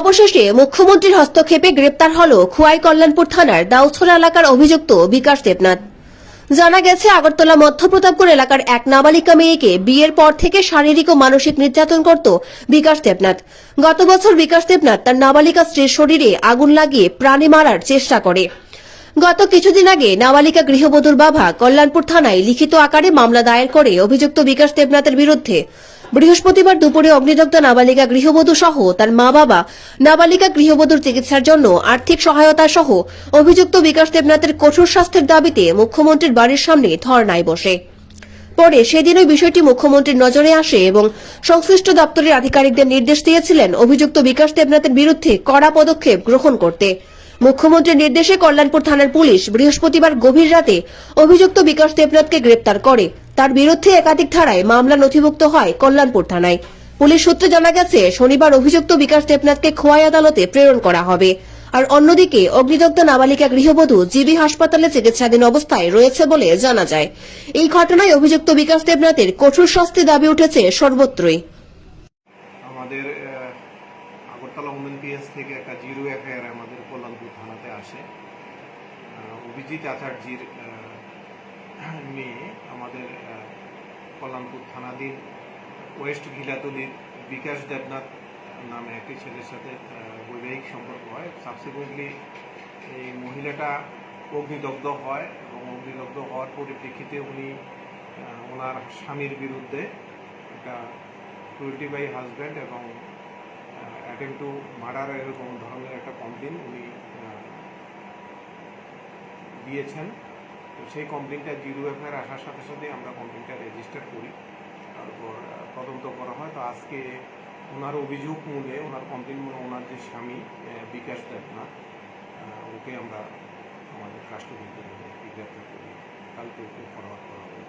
অবশেষে মুখ্যমন্ত্রীর হস্তক্ষেপে গ্রেপ্তার হল খোয়াই কল্যাণপুর থানার দাউছড়া এলাকার অভিযুক্ত বিকাশ দেবনাথ। জানা গেছে, আগরতলা মধ্যপ্রতাপপুর এলাকার এক নাবালিকা মেয়েকে বিয়ের পর থেকে শারীরিক ও মানসিক নির্যাতন করত বিকাশ দেবনাথ। গত বছর বিকাশ দেবনাথ তার নাবালিকা স্ত্রীর শরীরে আগুন লাগিয়ে প্রাণে মারার চেষ্টা করে। গত কিছুদিন আগে নাবালিকা গৃহবধূর বাবা কল্যাণপুর থানায় লিখিত আকারে মামলা দায়ের করে অভিযুক্ত বিকাশ দেবনাথের বিরুদ্ধে বৃহস্পতিবার দুপুরে অগ্নিদগ্ধ নাবালিকা গৃহবধূ সহ তার মা বাবা নাবালিকা গৃহবধূর চিকিৎসার জন্য আর্থিক সহায়তা সহ অভিযুক্ত বিকাশ দেবনাথের কঠোর স্বাস্থ্যের দাবিতে মুখ্যমন্ত্রীর বাড়ির সামনে ধর্নায় বসে। পরে সেদিন ওই বিষয়টি মুখ্যমন্ত্রীর নজরে আসে এবং সংশ্লিষ্ট দপ্তরের আধিকারিকদের নির্দেশ দিয়েছিলেন অভিযুক্ত বিকাশ দেবনাথের বিরুদ্ধে কড়া পদক্ষেপ গ্রহণ করতে। মুখ্যমন্ত্রীর নির্দেশে কল্যাণপুর থানার পুলিশ বৃহস্পতিবার গভীর রাতে অভিযুক্ত বিকাশ দেবনাথকে গ্রেপ্তার করে। তার বিরুদ্ধে একাধিক ধারায় মামলা নথিভুক্ত হয় কল্যাণপুর থানায়। পুলিশ সূত্রে জানা গেছে, শনিবার অভিযুক্ত বিকাশ দেবনাথকে খোয়াই আদালতে প্রেরণ করা হবে। আর অন্যদিকে, অগ্নিদগ্ধ নাবালিকা গৃহবধূ জিবি হাসপাতালে চিকিৎসাধীন অবস্থায় রয়েছে বলে জানা যায়। এই ঘটনায় অভিযুক্ত বিকাশ দেবনাথের কঠোর শাস্তি দাবি উঠেছে সর্বত্রই। আমাদের আগরতলা পিএস থেকে একটা জিরো এফআইআর আমাদের কল্যাণপুর থানাতে আসে। অভিজিৎ আচার্যির মেয়ে আমাদের কল্যাণপুর থানাধীন ওয়েস্ট ঘিলাতলির বিকাশ দেবনাথ নামে একটি ছেলের সাথে বৈবাহিক সম্পর্ক হয়। সাবসিকুয়েন্টলি এই মহিলাটা অগ্নিদগ্ধ হয় এবং অগ্নিদগ্ধ হওয়ার পরিপ্রেক্ষিতে উনি ওনার স্বামীর বিরুদ্ধে একটা ক্রুয়েলটি বাই হাজব্যান্ড এবং অ্যাটেম্প টু মার্ডার এরকম ধরনের একটা কমপ্লেন উনি দিয়েছেন। তো সেই কমপ্লেনটা জিরো এফআইআর আসার সাথে সাথে আমরা কমপ্লেনটা রেজিস্টার করি। তারপর তদন্ত করা হয়। তো আজকে ওনার অভিযোগ মূলে, ওনার কমপ্লেন মূলে ওনার যে স্বামী বিকাশ দেবনাথ ওকে আমরা আমাদের রাষ্ট্রপতি গ্রেপ্তার করি। কালকে ওকে ফরওয়ার্ড করা হবে।